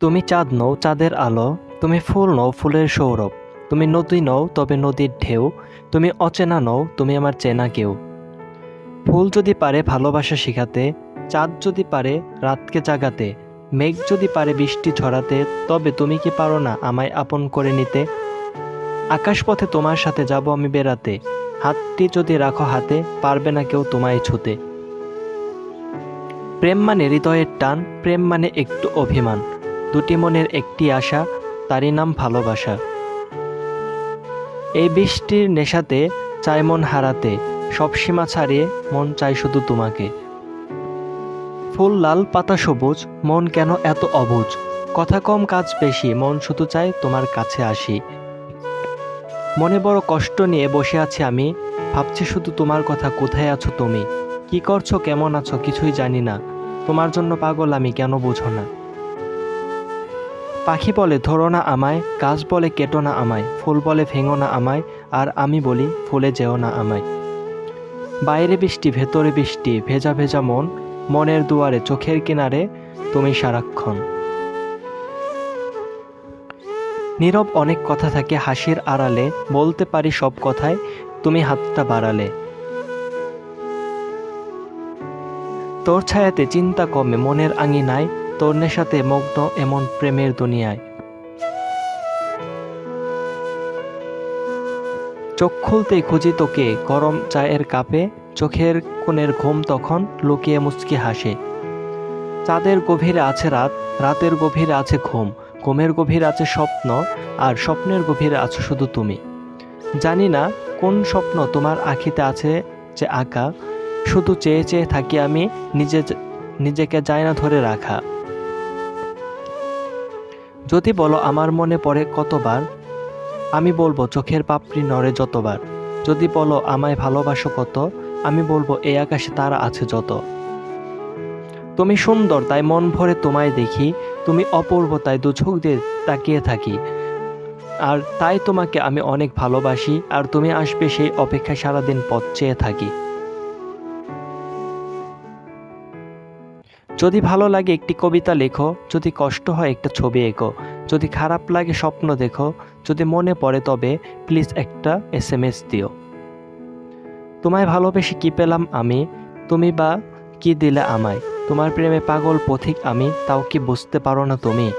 তুমি চাঁদ নও, চাঁদের আলো, তুমি ফুল নও, ফুলের সৌরভ। তুমি নদী নও, তবে নদীর ঢেউ। তুমি অচেনা নও, তুমি আমার চেনা কেউ। ফুল যদি পারে ভালোবাসা শিখাতে, চাঁদ যদি পারে রাতকে জাগাতে, মেঘ যদি পারে বৃষ্টি ঝরাতে, তবে তুমি কি পারো না আমায় আপন করে নিতে? আকাশপথে তোমার সাথে যাব আমি বেড়াতে। হাতটি যদি রাখো হাতে, পারবে না কেউ তোমায় ছুতে। প্রেম মানে হৃদয়ের টান, প্রেম মানে একটু অভিমান। দুটি মনের একটি আশা, তারই নাম ভালোবাসা। এই বৃষ্টির নেশাতে চাই মন হারাতে, সব সীমা ছাড়িয়ে মন চাই শুধু তোমাকে। ফুল লাল, পাতা সবুজ, মন কেন এত অবুজ? কথা কম, কাজ বেশি, মন শুধু চায় তোমার কাছে আসি। মনে বড় কষ্ট নিয়ে বসে আছি আমি, ভাবছি শুধু তোমার কথা, কোথায় আছো তুমি? কি করছ, কেমন আছো, কিছুই জানি না। তোমার জন্য পাগল আমি, কেন বোঝো না? পাখি বলে, ধরো না আমায়। গাছ বলে, কেটো না আমায়। ফুল বলে, ভেঙো না আমায়। আর আমি বলি, ফুলে যেও না আমায়। বাইরে বৃষ্টি, ভেতরে বৃষ্টি, ভেজা ভেজা মন, মনের দুয়ারে, চোখের কিনারে তুমি সারাক্ষণ। নীরব অনেক কথা থাকে হাসির আড়ালে, বলতে পারি সব কথায়, তুমি হাতটা বাড়ালে। তোর ছায়াতে চিন্তা কমে, মনের আঙিনায় তোর সাথে মগ্ন এমন প্রেমের দুনিয়ায়। চোখ খুলতেই খুঁজি তোকে গরম চায়ের কাপে, চোখের কোণের ঘুম তখন লুকিয়ে মুচকি হাসে। চাঁদের গভীরে আছে রাত, রাতের গভীরে আছে ঘুম, ঘুমের গভীরে আছে স্বপ্ন, আর স্বপ্নের গভীরে আছো শুধু তুমি। জানি না কোন স্বপ্ন তোমার আঁখিতে আছে যে আঁকা, শুধু চেয়ে চেয়ে থাকি আমি নিজে নিজেকে যায় না ধরে রাখা। যদি বলো আমার মনে পড়ে কতবার, আমি বলব চোখের পাপড়ি নড়ে যতবার। যদি বলো আমায় ভালোবাসো কত, আমি বলব এই আকাশে তারা আছে যত। তুমি সুন্দর, তাই মন ভরে তোমায় দেখি। তুমি অপূর্ব, তাই দু চোখ দিয়ে তাকিয়ে থাকি। আর তাই তোমাকে আমি অনেক ভালোবাসি, আর তুমি আসবে সেই অপেক্ষায় সারাদিন পথ চেয়ে থাকি। যদি ভালো লাগে একটি কবিতা লেখো, যদি কষ্ট হয় একটা ছবি এঁকো, যদি খারাপ লাগে স্বপ্ন দেখো, যদি মনে পড়ে তবে প্লিজ একটা এস এম এস দিও। তোমায় ভালোবেসে কী পেলাম আমি? তুমি বা কি দিলে আমায়? তোমার প্রেমে পাগল পথিক আমি, তাও কি বুঝতে পারো না তুমি?